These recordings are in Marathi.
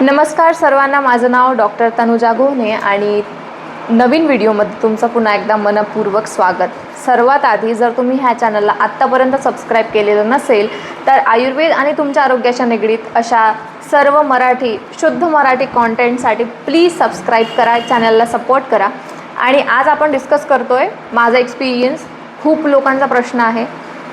नमस्कार सर्वांना. माझं नाव डॉक्टर तनुजा गोहने आणि नवीन व्हिडिओमध्ये तुमचं पुन्हा एकदा मनपूर्वक स्वागत. सर्वात आधी जर तुम्ही ह्या चॅनलला आत्तापर्यंत सबस्क्राईब केलेलं नसेल तर आयुर्वेद आणि तुमच्या आरोग्याच्या निगडीत अशा सर्व मराठी शुद्ध मराठी कॉन्टेंटसाठी प्लीज सबस्क्राईब करा चॅनलला सपोर्ट करा. आणि आज आपण डिस्कस करतो आहे माझा एक्सपिरियन्स खूप लोकांचा प्रश्न आहे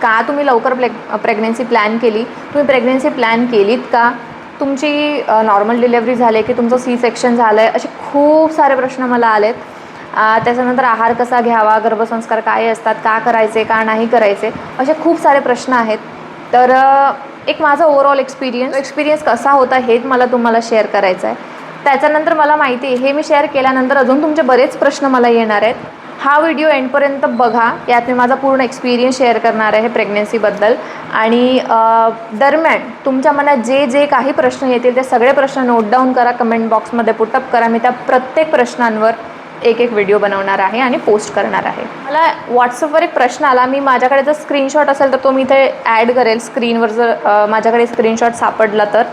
का तुम्ही लवकर प्ले प्रेग्नेन्सी प्लॅन केली? तुम्ही प्रेग्नेन्सी प्लॅन केलीत का? तुमची नॉर्मल डिलेवरी झाली की तुमचं सी सेक्शन झालं आहे असे खूप सारे प्रश्न मला आलेत. त्याच्यानंतर आहार कसा घ्यावा गर्भसंस्कार काय असतात का करायचे का नाही करायचे असे खूप सारे प्रश्न आहेत. तर एक माझा ओव्हरऑल एक्सपिरियन्स एक्सपिरियन्स कसा होता हेच मला तुम्हाला शेअर करायचं आहे त्याच्यानंतर मला माहिती आहे हे मी शेअर केल्यानंतर अजून तुमचे बरेच प्रश्न मला येणार आहेत. हा व्हिडिओ एंडपर्यंत बघा. यात मी माझा पूर्ण एक्सपिरियन्स शेअर करणार आहे प्रेग्नेन्सीबद्दल आणि दरम्यान तुमच्या मनात जे जे काही प्रश्न येतील ते सगळे प्रश्न नोट डाऊन करा कमेंट बॉक्समध्ये पुटअप करा. मी त्या प्रत्येक प्रश्नांवर एक एक व्हिडिओ बनवणार आहे आणि पोस्ट करणार आहे. मला व्हॉट्सअपवर एक प्रश्न आला. मी माझ्याकडे जर स्क्रीनशॉट असेल तर तो मी इथे ॲड करेल स्क्रीनवर जर माझ्याकडे स्क्रीनशॉट सापडला तर.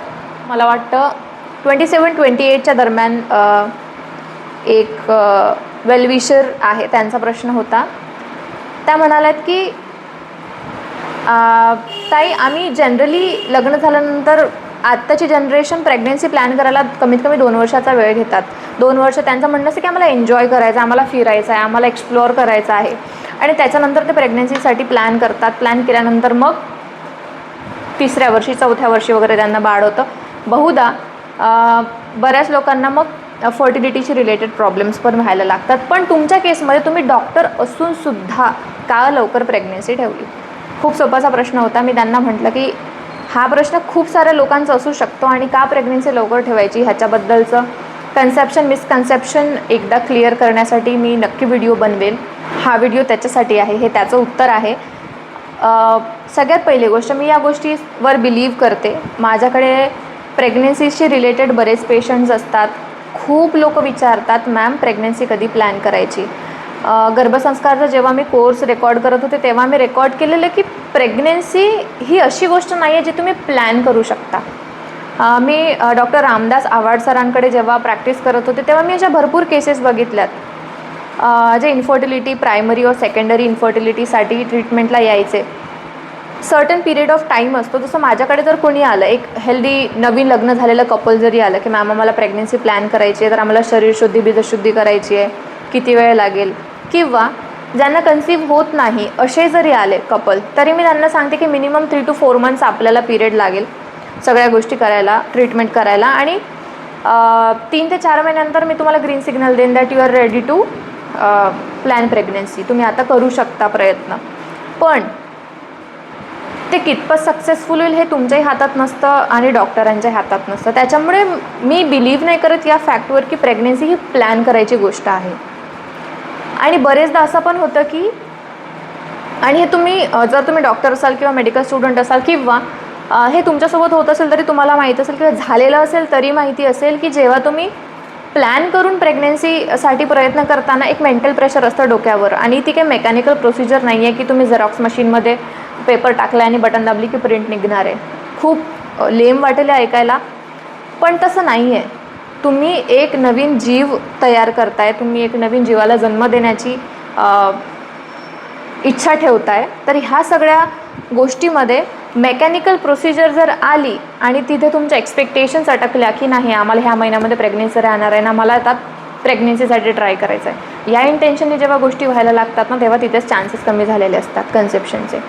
मला वाटतं ट्वेंटी सेवन ट्वेंटी एटच्या दरम्यान एक वेलविशर आहे त्यांचा प्रश्न होता. त्या म्हणाल्यात की ताई आम्ही जनरली लग्न झाल्यानंतर आत्ताची जनरेशन प्रेग्नेन्सी प्लॅन करायला कमीत कमी दोन वर्षाचा वेळ घेतात. दोन वर्ष त्यांचं म्हणणं असं की आम्हाला एन्जॉय करायचं आहे आम्हाला फिरायचं आहे आम्हाला एक्सप्लोअर करायचं आहे. आणि त्याच्यानंतर ते प्रेग्नेन्सीसाठी प्लॅन करतात. प्लॅन केल्यानंतर मग तिसऱ्या वर्षी चौथ्या वर्षी वगैरे त्यांना बाळ होतं. बहुधा बऱ्याच लोकांना मग फर्टिलिटीशी रिलेटेड प्रॉब्लेम्स पण व्हायला लागतात. पण तुमच्या केसमध्ये तुम्ही डॉक्टर असूनसुद्धा का लवकर प्रेग्नेन्सी ठेवली? खूप सोपाचा प्रश्न होता. मी त्यांना म्हटलं की हा प्रश्न खूप साऱ्या लोकांचा असू शकतो आणि का प्रेग्नेन्सी लवकर ठेवायची ह्याच्याबद्दलचं? कन्सेप्शन मिसकन्सेप्शन एकदा क्लिअर करण्यासाठी मी नक्की व्हिडिओ बनवेल हा व्हिडिओ त्याच्यासाठी आहे. हे त्याचं उत्तर आहे. सगळ्यात पहिली गोष्ट मी या गोष्टीवर बिलीव्ह करते. माझ्याकडे प्रेग्नेन्सीशी रिलेटेड बरेच पेशंट्स असतात. खूप लोक विचारतात मॅम प्रेग्नन्सी कधी प्लॅन करायची? गर्भसंस्कारचा जेव्हा मी कोर्स रेकॉर्ड करत होते तेव्हा मी रेकॉर्ड केलेलं की प्रेग्नेन्सी ही अशी गोष्ट नाही आहे जी तुम्ही प्लॅन करू शकता. मी डॉक्टर रामदास आव्हाड सरांकडे जेव्हा प्रॅक्टिस करत होते तेव्हा मी अशा भरपूर केसेस बघितल्यात. जे इन्फर्टिलिटी प्रायमरी और सेकंडरी इन्फर्टिलिटीसाठी ट्रीटमेंटला यायचे. सर्टन पिरियड ऑफ टाईम असतो. जसं माझ्याकडे जर कोणी आलं एक हेल्दी नवीन लग्न झालेलं कपल जरी आलं की मॅम आम्हाला प्रेग्नेन्सी प्लॅन करायची आहे तर आम्हाला शरीरशुद्धी बीजशुद्धी करायची आहे किती वेळ लागेल? किंवा ज्यांना कन्सीव्ह होत नाही असे जरी आले कपल तरी मी त्यांना सांगते की minimum three two four months आपल्याला पिरियड लागेल. सगळ्या गोष्टी करायला ट्रीटमेंट करायला. आणि तीन ते चार महिन्यानंतर मी तुम्हाला ग्रीन सिग्नल देईन that you are ready to plan pregnancy तुम्ही आता करू शकता प्रयत्न. पण ते कितपत सक्सेसफुल होईल हे तुमच्याही हातात नसतं आणि डॉक्टरांच्या हातात नसतं. त्याच्यामुळे मी बिलीव्ह नाही करत या फॅक्टवर की प्रेग्नेन्सी ही प्लॅन करायची गोष्ट आहे. आणि बरेचदा असं पण होतं की आणि हे तुम्ही जर तुम्ही डॉक्टर असाल किंवा मेडिकल स्टुडंट असाल किंवा हे तुमच्यासोबत होत असेल तरी तुम्हाला माहीत असेल किंवा झालेलं असेल तरी माहिती असेल की जेव्हा तुम्ही प्लॅन करून प्रेग्नेन्सीसाठी प्रयत्न करताना एक मेंटल प्रेशर असतं डोक्यावर. आणि ती काही मेकॅनिकल प्रोसिजर नाही आहे की तुम्ही झेरॉक्स मशीनमध्ये पेपर टाकला आणि बटन दाबली की प्रिंट निघणार आहे. खूप लेम वाटेल ऐकायला. पण तसं नाही आहे तुम्ही एक नवीन जीव तयार करताय तुम्ही एक नवीन जीवाला जन्म देण्याची इच्छा ठेवताय तर ह्या सगळ्या गोष्टीमध्ये मेकॅनिकल प्रोसिजर जर आली आणि तिथे तुमच्या एक्सपेक्टेशन्स अटकल्या की नाही आम्हाला ह्या महिन्यामध्ये प्रेग्नेन्सी राहणार आहे ना मला आता प्रेग्नेन्सीसाठी ट्राय करायचं आहे या इंटेन्शनने जेव्हा गोष्टी व्हायला लागतात ना तेव्हा तिथेच चान्सेस कमी झालेले असतात कन्सेप्शनचे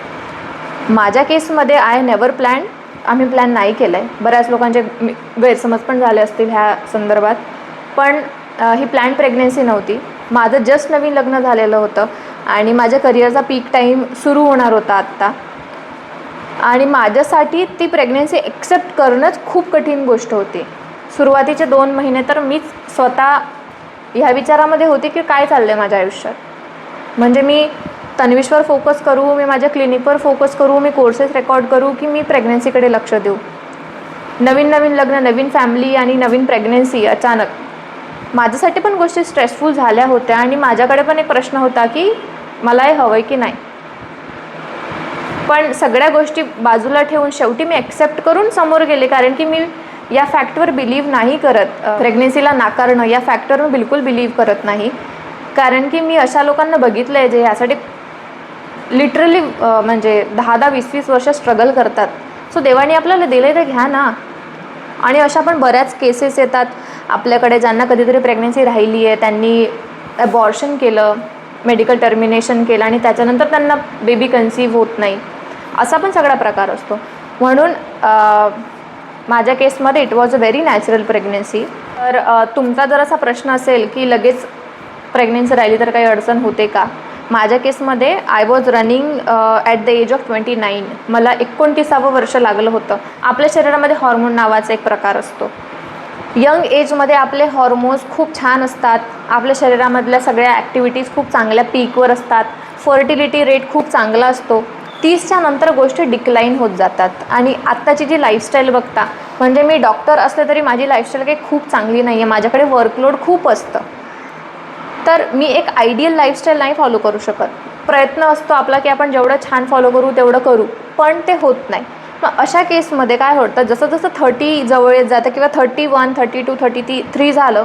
माझ्या केसमध्ये आय नेवर प्लॅन आम्ही प्लॅन नाही केलं आहे बऱ्याच लोकांचे मी- गैरसमज पण झाले असतील ह्या संदर्भात. पण ही प्लॅन प्रेग्नेन्सी नव्हती. माझं जस्ट नवीन लग्न झालेलं होतं. आणि माझ्या करिअरचा पीक टाईम सुरू होणार होता आत्ता. आणि माझ्यासाठी ती प्रेग्नेन्सी एक्सेप्ट करणंच खूप कठीण गोष्ट होती. सुरुवातीचे दोन महिने तर मीच स्वतः ह्या विचारामध्ये होते की काय चाललं आहे माझ्या आयुष्यात? म्हणजे मी तन्विशवर फोकस करू मी माझ्या क्लिनिकवर फोकस करू मी कोर्सेस रेकॉर्ड करू की मी प्रेग्नन्सीकडे लक्ष देऊ? नवीन नवीन लग्न नवीन फॅमिली आणि नवीन प्रेग्नेन्सी अचानक. माझ्यासाठी पण गोष्टी स्ट्रेसफुल झाल्या होत्या आणि माझ्याकडे पण एक प्रश्न होता की मला हे हवं आहे की नाही? पण सगळ्या गोष्टी बाजूला ठेवून शेवटी मी ॲक्सेप्ट करून समोर गेले कारण की मी या फॅक्टवर बिलीव्ह नाही करत. प्रेग्नेन्सीला नाकारणं या फॅक्टरवर बिलकुल बिलीव्ह करत नाही. कारण की मी अशा लोकांना बघितलं आहे जे यासाठी लिटरली म्हणजे दहा दहा वीस वीस वर्ष स्ट्रगल करतात. सो देवाने आपल्याला दिले ते घ्या ना. आणि अशा पण बऱ्याच केसेस येतात. आपल्याकडे ज्यांना कधीतरी प्रेग्नन्सी राहिली आहे त्यांनी अबॉर्शन केलं मेडिकल टर्मिनेशन केलं आणि त्याच्यानंतर त्यांना बेबी कन्सीव्ह होत नाही. असा पण सगळा प्रकार असतो. म्हणून माझ्या केसमध्ये it was a very natural pregnancy तर तुमचा जर असा प्रश्न असेल की लगेच प्रेग्नेन्सी राहिली तर काही अडचण होते का? माझ्या केसमध्ये I was running at the age of twenty nine मला एकोणतीसावं वर्ष लागलं होतं. आपल्या शरीरामध्ये हॉर्मोन नावाचा एक प्रकार असतो. यंग एजमध्ये आपले हॉर्मोन्स खूप छान असतात. आपल्या शरीरामधल्या सगळ्या ॲक्टिव्हिटीज खूप चांगल्या पीकवर असतात. फर्टिलिटी रेट खूप चांगला असतो. तीसच्या नंतर गोष्टी डिक्लाईन होत जातात. आणि आत्ताची जी लाईफस्टाईल बघता म्हणजे मी डॉक्टर असले तरी माझी लाईफस्टाईल काही खूप चांगली नाही आहे माझ्याकडे वर्कलोड खूप असतं. तर मी एक आयडियल लाईफस्टाईल नाही फॉलो करू शकत. प्रयत्न असतो आपला की आपण जेवढं छान फॉलो करू तेवढं करू. पण ते होत नाही. मग अशा केसमध्ये काय होतं जसं जसं थर्टी जवळ येत जातं किंवा thirty one thirty two thirty ती थ्री झालं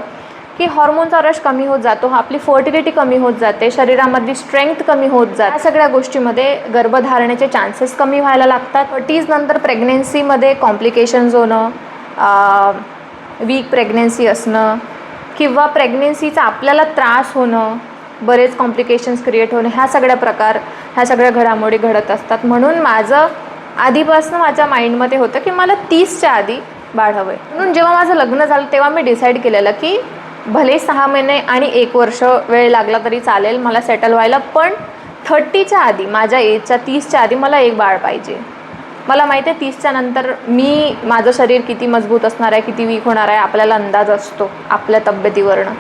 की हॉर्मोनचा रश कमी होत जातो आपली फर्टिलिटी कमी होत जाते शरीरामधली स्ट्रेंथ कमी होत जाते. या सगळ्या गोष्टीमध्ये गर्भधारणेचे चान्सेस कमी व्हायला लागतात. थर्टीज नंतर प्रेग्नेन्सीमध्ये कॉम्प्लिकेशन्स होणं वीक प्रेग्नेन्सी असणं किंवा प्रेग्नेन्सीचा आपल्याला त्रास होणं बरेच कॉम्प्लिकेशन्स क्रिएट होणं ह्या सगळ्या प्रकार ह्या सगळ्या घडामोडी घडत असतात. म्हणून माझं आधीपासून माझ्या माइंडमध्ये होतं की मला तीसच्या आधी बाळ हवं आहे. म्हणून जेव्हा माझं लग्न झालं तेव्हा मी डिसाईड केलेलं की भले सहा महिने आणि एक वर्ष वेळ लागला तरी चालेल मला सेटल व्हायला पण थर्टीच्या आधी माझ्या एजच्या तीसच्या आधी मला एक बाळ पाहिजे. मला माहिती आहे तीसच्या नंतर मी माझं शरीर किती मजबूत असणार आहे किती वीक होणार आहे आपल्याला अंदाज असतो आपल्या तब्येतीवरनं.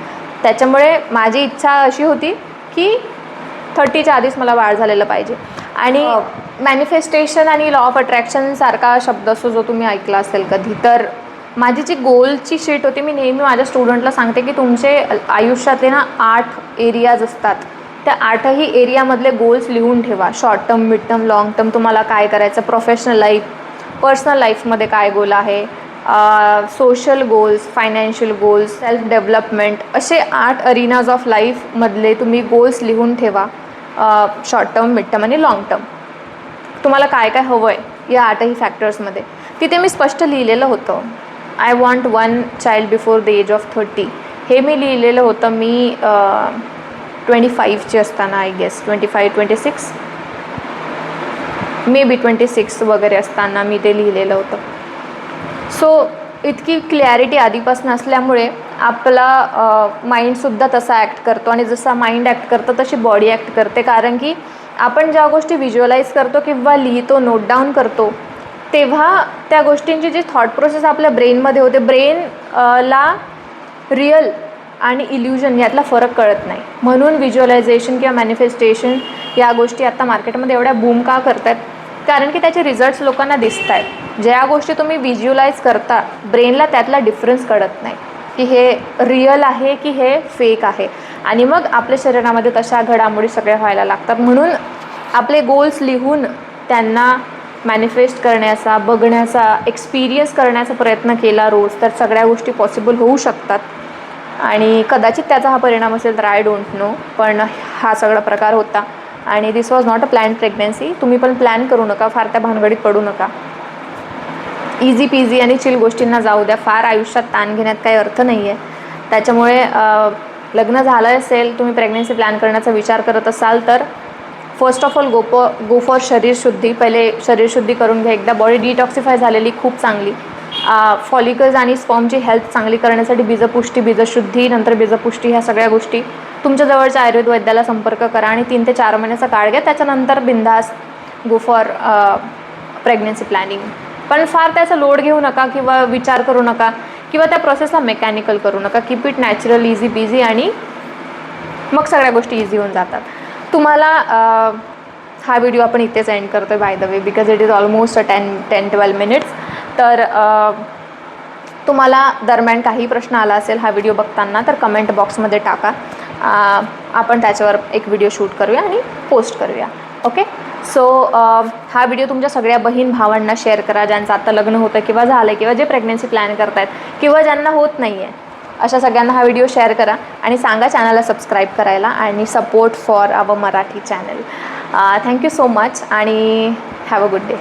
त्याच्यामुळे माझी इच्छा अशी होती की थर्टीच्या आधीच मला बाळ झालेलं पाहिजे. आणि मॅनिफेस्टेशन आणि लॉ ऑफ अट्रॅक्शन सारखा शब्द असतो जो तुम्ही ऐकला असेल कधी तर माझी जी गोलची शीट होती मी नेहमी माझ्या स्टुडंटला सांगते की तुमचे आयुष्यातले ना आठ एरियाज असतात. त्या आठही एरियामधले गोल्स लिहून ठेवा. Short term mid term long term तुम्हाला काय करायचं? प्रोफेशनल लाईफ पर्सनल लाईफमध्ये काय गोल आहे? Social goals financial goals self development असे आठ अरिनाज ऑफ लाईफमधले तुम्ही गोल्स लिहून ठेवा. शॉर्ट टर्म मिड टर्म आणि लॉंग टर्म तुम्हाला काय काय हवं आहे या आठही फॅक्टर्समध्ये तिथे मी स्पष्ट लिहिलेलं होतं. I want one child before the age of thirty हे मी लिहिलेलं होतं. मी ट्वेंटी फाईव्हची असताना I guess twenty five twenty six maybe twenty six वगैरे असताना मी ते लिहिलेलं होतं. सो इतकी क्लॅरिटी आधीपासून असल्यामुळे आपला माइंडसुद्धा तसा ॲक्ट करतो आणि जसा माइंड ॲक्ट करतो तशी बॉडी ॲक्ट करते. कारण की आपण ज्या गोष्टी व्हिज्युअलाइज करतो किंवा लिहितो नोट डाऊन करतो तेव्हा त्या गोष्टींची जी थॉट प्रोसेस आपल्या ब्रेनमध्ये होते. ब्रेन ला रिअल आणि इल्युजन यातला फरक कळत नाही. म्हणून व्हिज्युअलायझेशन किंवा मॅनिफेस्टेशन या गोष्टी आता मार्केटमध्ये एवढ्या बूम का करतात कारण की त्याचे रिझल्ट्स लोकांना दिसत आहेत ज्या गोष्टी तुम्ही व्हिज्युअलाइज करता ब्रेनला त्यातला डिफरन्स कळत नाही. की हे रिअल आहे की हे फेक आहे? आणि मग आपल्या शरीरामध्ये तशा घडामोडी सगळ्या व्हायला लागतात. म्हणून आपले गोल्स लिहून त्यांना मॅनिफेस्ट करण्याचा बघण्याचा एक्सपिरियन्स करण्याचा प्रयत्न केला रोज तर सगळ्या गोष्टी पॉसिबल होऊ शकतात. आणि कदाचित त्याचा हा परिणाम असेल तर आय डोंट नो पण हा सगळा प्रकार होता. आणि this was not a plan pregnancy तुम्ही पण प्लॅन करू नका फार त्या भानगडीत पडू नका. इझी पिझी आणि चिल गोष्टींना जाऊ द्या. फार आयुष्यात ताण घेण्यात काही अर्थ नाही आहे त्याच्यामुळे लग्न झालं असेल तुम्ही प्रेग्नेन्सी प्लॅन करण्याचा विचार करत असाल तर फर्स्ट ऑफ ऑल गोप गो फॉर शरीरशुद्धी पहिले शरीरशुद्धी करून घ्या. एकदा बॉडी डिटॉक्सिफाय झालेली खूप चांगली. फॉलिकल्स आणि स्पॉमची हेल्थ चांगली करण्यासाठी बीजपुष्टी बीजशुद्धी नंतर बीजपुष्टी ह्या सगळ्या गोष्टी तुमच्या जवळच्या आयुर्वेद वैद्याला संपर्क करा आणि तीन ते चार महिन्याचा काळ घ्या. त्याच्यानंतर बिंदास गो फॉर प्रेग्नन्सी प्लॅनिंग पण फार त्याचा लोड घेऊ नका किंवा विचार करू नका किंवा त्या प्रोसेसला मेकॅनिकल करू नका. Keep it natural easy busy आणि मग सगळ्या गोष्टी इझी होऊन जातात. तुम्हाला हा व्हिडिओ आपण इथेच एंड करतो आहे by the way because it is almost a ten ten twelve minutes तर तुम्हाला दरम्यान काही प्रश्न आला असेल हा व्हिडिओ बघताना तर कमेंट बॉक्समध्ये टाका. आपण त्याच्यावर एक व्हिडिओ शूट करूया आणि पोस्ट करूया. ओके सो हा व्हिडिओ तुमच्या सगळ्या बहीण भावांना शेअर करा ज्यांचं आता लग्न होतं किंवा झालं किंवा जे प्रेग्नन्सी प्लॅन करतायत किंवा ज्यांना होत नाही आहे अशा सगळ्यांना हा व्हिडिओ शेअर करा आणि सांगा चॅनलला सबस्क्राईब करायला आणि support for our Marathi channel thank you so much आणि हॅव अ गुड डे